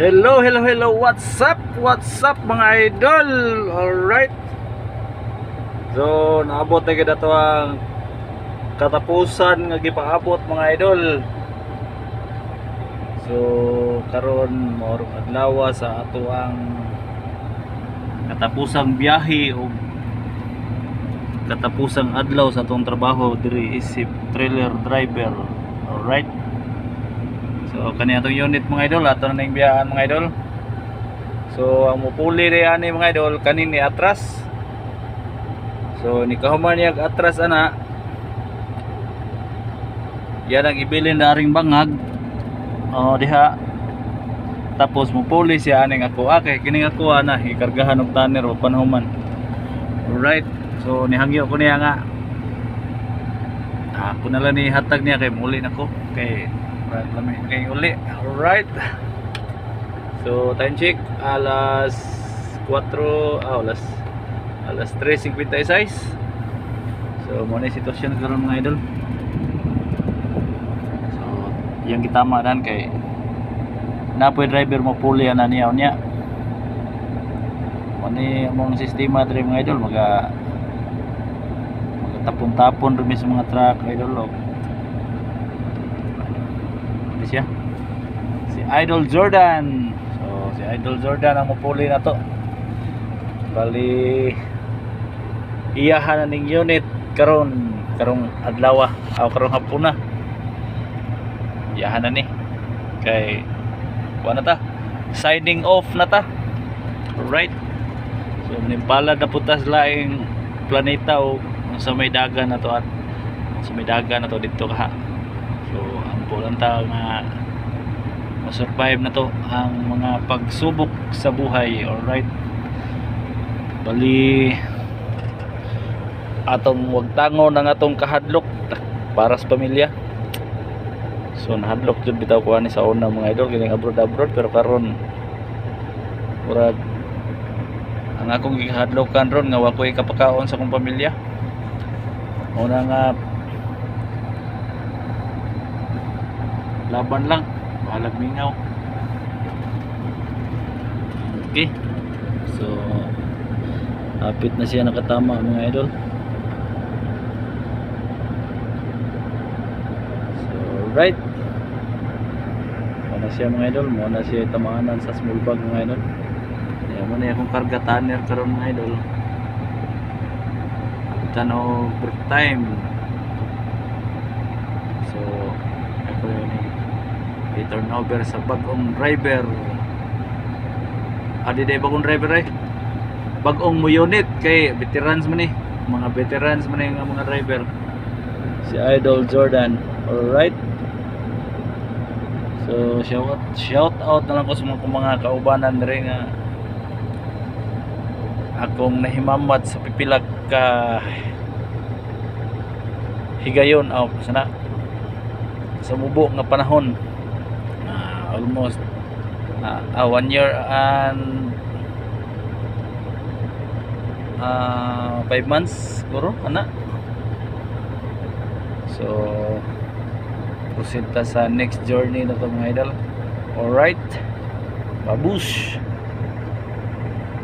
Hello, hello, hello. What's up? What's up mga idol? Alright. So, naabot na kita ang katapusan nga gipaabot mga idol. So, karon maurong adlaw sa ato ang katapusang biyahe o katapusang adlaw sa atong trabaho diri isip trailer driver. Alright. So kani atong unit mga idol, ato na ning biyaan mga idol. So ang mupuli ri ani mga idol kani ni atras. So ni kahuman niya atras ana. Yan ang ibilin na ring bangag. Oh diha. Tapos mupuli siya aning ako okay kini ako ana ikargahan og tanner o panhuman. Alright. So nihangyo ko niya nga. Ako na lang ni hatag niya kay muli na ko kay Right, lami kay uli. Alright. So, time check alas 4, ah, alas alas 3:56. So, mo na yung sitwasyon karon mga idol. So, yung kitama dan kay napoy driver mo puli ana niya niya. Mo ni among sistema diri mga idol maga tapon-tapon rin sa mga truck idol og ano siya. Si Idol Jordan. So si Idol Jordan ang mapuli na to. Bali iyahan na ning unit karon karong adlaw aw karong hapon na. Iyahan na ni. Kay kuha na ta. Signing off na ta. Right so nimpala na putas laing planeta o sa may dagan na to at sa may dagan na to dito ka So, ang pulanta nga ma-survive na to ang mga pagsubok sa buhay. Alright. Bali atong wagtango ng atong kahadlok para sa pamilya. So, nahadlok jud bitaw ko ani sa una mga idol kining abroad abroad pero karon murag ang akong gihadlokan ron nga wa ko ikapakaon sa akong pamilya. Una nga laban lang. Bahalag mingaw. Okay. So hapit na siya nakatama mga idol. So right. Muna siya mga idol. Muna siya tamaanan sa small bag mga idol. Yan mo na akong karga tanner karon mga idol. Tanaw break time. So ako yun i-turnover sa bagong driver. Adi day bagong driver ay bagong mo unit kay veterans man eh. Mga veterans man eh mga driver. Si Idol Jordan. Alright. So shout out, shout out na lang ko sa mga, mga kaubanan rin nga akong nahimamat sa pipilag ka higayon. Aw sana. Sa mubo nga panahon. Ah, almost ah, ah, one year and ah, five months siguro ana. So proceed ta sa next journey na to mga idol. Alright babush